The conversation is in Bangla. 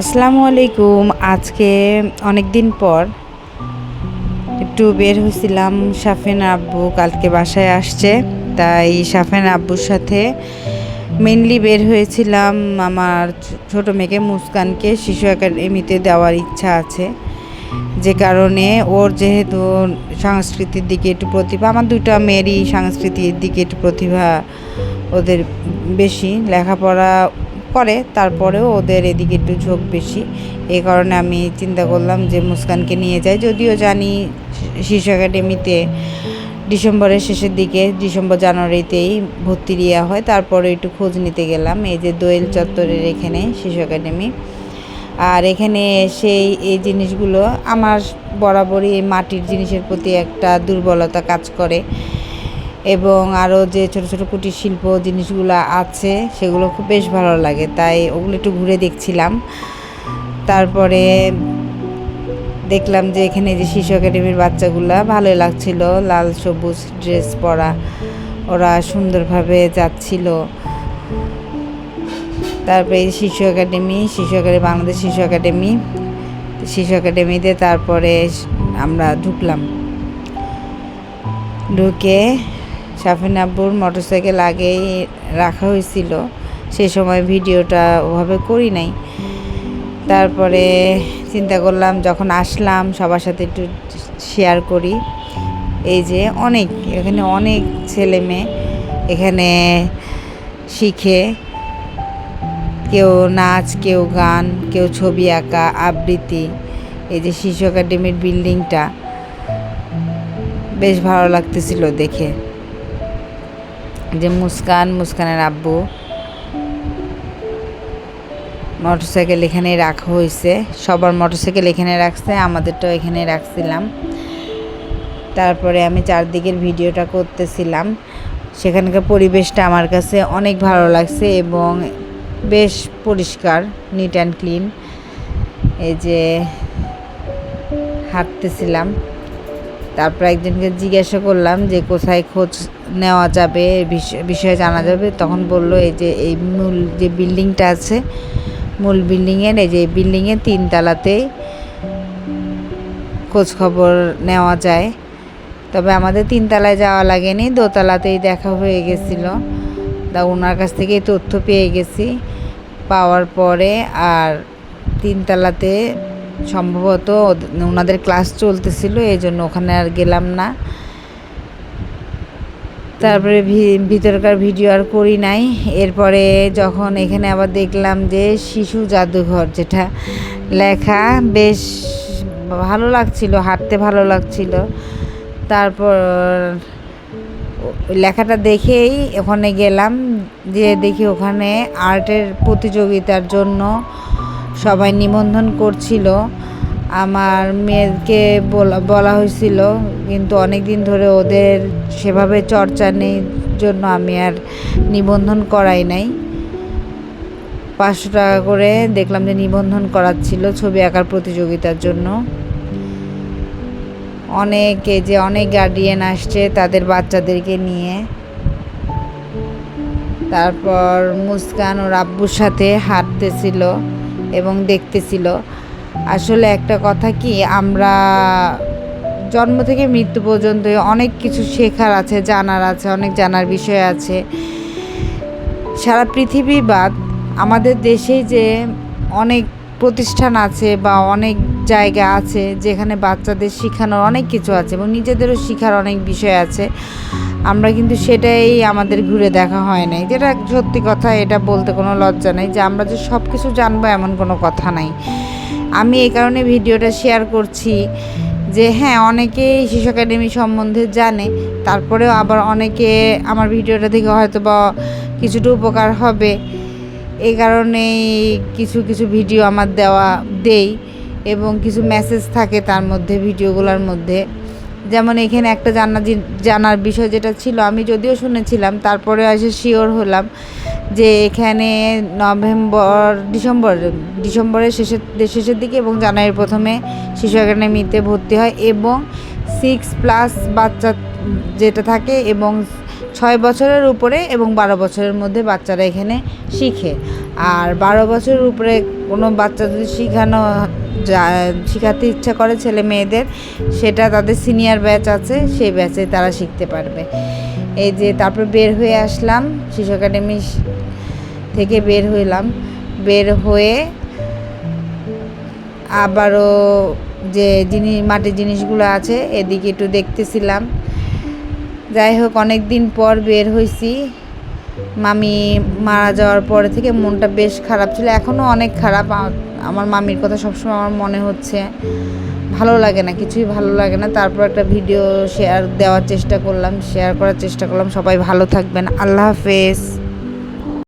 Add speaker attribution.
Speaker 1: আসসালামু আলাইকুম। আজকে অনেক দিন পর একটু বের হয়েছিলাম সাফিন আব্বু, কালকে বাসায় আসছে। তাই সাফিন আব্বুর সাথে মেনলি বের হয়েছিলাম। আমার ছোট মেয়েকে মুস্কানকে শিশু একাডেমিতে দেওয়ার ইচ্ছা আছে। যে কারণে ওর যেহেতু সংস্কৃতির দিকে একটু প্রতিভা, আমার দুটো মেয়েরই সংস্কৃতির দিকে একটু প্রতিভা ওদের বেশি। লেখাপড়া করে তারপরেও ওদের এদিকে একটু ঝোঁক বেশি। এ কারণে আমি চিন্তা করলাম যে মুস্কানকে নিয়ে যাই। যদিও জানি শিশু একাডেমিতে ডিসেম্বরের শেষের দিকে, ডিসেম্বর জানুয়ারিতেই ভর্তি দেওয়া হয়। তারপরে একটু খোঁজ নিতে গেলাম। এই যে দোয়েল চত্বরের এখানে শিশু একাডেমি। আর এখানে সেই এই জিনিসগুলো আমার বরাবরই এই মাটির জিনিসের প্রতি একটা দুর্বলতা কাজ করে। এবং আরও যে ছোট ছোট কুটির শিল্প জিনিসগুলো আছে, সেগুলো খুব বেশ ভালো লাগে। তাই ওগুলো একটু ঘুরে দেখছিলাম। তারপরে দেখলাম যে এখানে যে শিশু একাডেমির বাচ্চাগুলো ভালোই লাগছিল। লাল সবুজ ড্রেস পরা ওরা সুন্দরভাবে যাচ্ছিল। তারপরে শিশু একাডেমি শিশু একাডেমি, বাংলাদেশ শিশু একাডেমি। শিশু একাডেমিতে তারপরে আমরা ঢুকলাম। ঢুকে শাফিন আব্বুর মোটরসাইকেল আগেই রাখা হয়েছিল। সে সময় ভিডিওটা ওভাবে করি নাই। তারপরে চিন্তা করলাম, যখন আসলাম, সবার সাথে একটু শেয়ার করি। এই যে অনেক, এখানে অনেক ছেলে মেয়ে এখানে শিখে। কেউ নাচ, কেউ গান, কেউ ছবি আঁকা, আবৃত্তি। এই যে শিশু একাডেমির বিল্ডিংটা, বেশ ভালো লাগতেছিল দেখে। যে মুস্কান, মুস্কানের আব্বু। মোটরসাইকেল এখানেই রাখা হয়েছে। সবার মোটরসাইকেল এখানে রাখছে, আমাদেরটাও এখানে রাখছিলাম। তারপরে আমি চারদিকের ভিডিওটা করতেছিলাম। সেখানকার পরিবেশটা আমার কাছে অনেক ভালো লাগছে এবং বেশ পরিষ্কার নিট অ্যান্ড ক্লিন এই যে হাঁটতেছিলাম। তারপর একজনকে জিজ্ঞাসা করলাম যে কোথায় খোঁজ নেওয়া যাবে বিষ- বিষয়ে জানা যাবে। তখন বলল, এই যে, এই মূল যে বিল্ডিংটা আছে, মূল বিল্ডিংয়ের, এই যে বিল্ডিংয়ের তিনতলাতেই খোঁজ খবর নেওয়া যায়। তবে আমাদের তিনতলায় যাওয়া লাগেনি, দোতলাতেই দেখা হয়ে গেছিল। তা ওনার কাছ থেকেই তথ্য পেয়ে গেছি। পাওয়ার পরে আর তিনতলাতে সম্ভবত ওনাদের ক্লাস চলতেছিল এই জন্য ওখানে আর গেলাম না। তারপরে ভিতরকার ভিডিও আর করি নাই। এরপরে যখন এখানে আবার দেখলাম যে শিশু জাদুঘর যেটা লেখা, বেশ ভালো লাগছিল, হাঁটতে ভালো লাগছিল। তারপর লেখাটা দেখেই ওখানে গেলাম, যে দেখি ওখানে আর্টের প্রতিযোগিতার জন্য সবাই নিবন্ধন করছিল। আমার মেয়েকে বলা হয়েছিল, কিন্তু অনেক দিন ধরে ওদের সেভাবে চর্চা নেই জন্য আমি আর নিবন্ধন করাই নাই। পাঁচশো টাকা করে দেখলাম যে নিবন্ধন করাচ্ছিল ছবি আঁকার প্রতিযোগিতার জন্য। অনেক যে অনেক গার্ডিয়ান আসছে তাদের বাচ্চাদেরকে নিয়ে। তারপর মুস্কান ওর আব্বুর সাথে হাঁটতেছিল। এবং দেখতেছিল। আসলে একটা কথা কি, আমরা জন্ম থেকে মৃত্যু পর্যন্ত অনেক কিছু শেখার আছে, জানার আছে, অনেক জানার বিষয় আছে। সারা পৃথিবী বাদ আমাদের দেশেই যে অনেক প্রতিষ্ঠান আছে বা অনেক জায়গা আছে যেখানে বাচ্চাদের শেখানোর অনেক কিছু আছে এবং নিজেদেরও শেখার অনেক বিষয় আছে। আমরা কিন্তু সেটাই আমাদের ঘুরে দেখা হয় নাই। যেটা সত্যি কথা, এটা বলতে কোনো লজ্জা নেই যে আমরা যে সব কিছু জানব এমন কোনো কথা নাই। আমি এই কারণে ভিডিওটা শেয়ার করছি যে হ্যাঁ অনেকেই শিশু একাডেমি সম্বন্ধে জানে, তারপরেও আবার অনেকে আমার ভিডিওটা থেকে হয়তো বা কিছুটা উপকার হবে। এই কারণেই কিছু কিছু ভিডিও আমার দেওয়া দেই। এবং কিছু মেসেজ থাকে তার মধ্যে, ভিডিওগুলোর মধ্যে। যেমন এখানে একটা জানা জানার বিষয় যেটা ছিল, আমি যদিও শুনেছিলাম, তারপরে এসে শিওর হলাম যে এখানে নভেম্বর, ডিসেম্বর, ডিসেম্বরের শেষের শেষের দিকে এবং জানুয়ারির প্রথমে শিশু একাডেমিতে ভর্তি হয় এবং সিক্স প্লাস বাচ্চা যেটা থাকে এবং ছয় বছরের উপরে এবং বারো বছরের মধ্যে বাচ্চারা এখানে শিখে। আর বারো বছর উপরে কোনো বাচ্চা যদি শেখানো শেখাতে ইচ্ছা করে ছেলে মেয়েদের, সেটা তাদের সিনিয়র ব্যাচ আছে, সেই ব্যাচে তারা শিখতে পারবে। এই যে তারপর বের হয়ে আসলাম, শিশু একাডেমি থেকে বের হইলাম। বের হয়ে আবারও যে জিনিস মাটির জিনিসগুলো আছে, এদিকে একটু দেখতেছিলাম। যাই হোক অনেক দিন পর বের হয়েছি মামি মারা যাওয়ার পরে থেকে মনটা বেশ খারাপ ছিল। এখনও অনেক খারাপ। আমার মামির কথা সবসময় আমার মনে হচ্ছে। ভালো লাগে না, কিছুই ভালো লাগে না। তারপর একটা ভিডিও শেয়ার দেওয়ার চেষ্টা করলাম শেয়ার করার চেষ্টা করলাম। সবাই ভালো থাকবেন। আল্লাহ হাফেজ।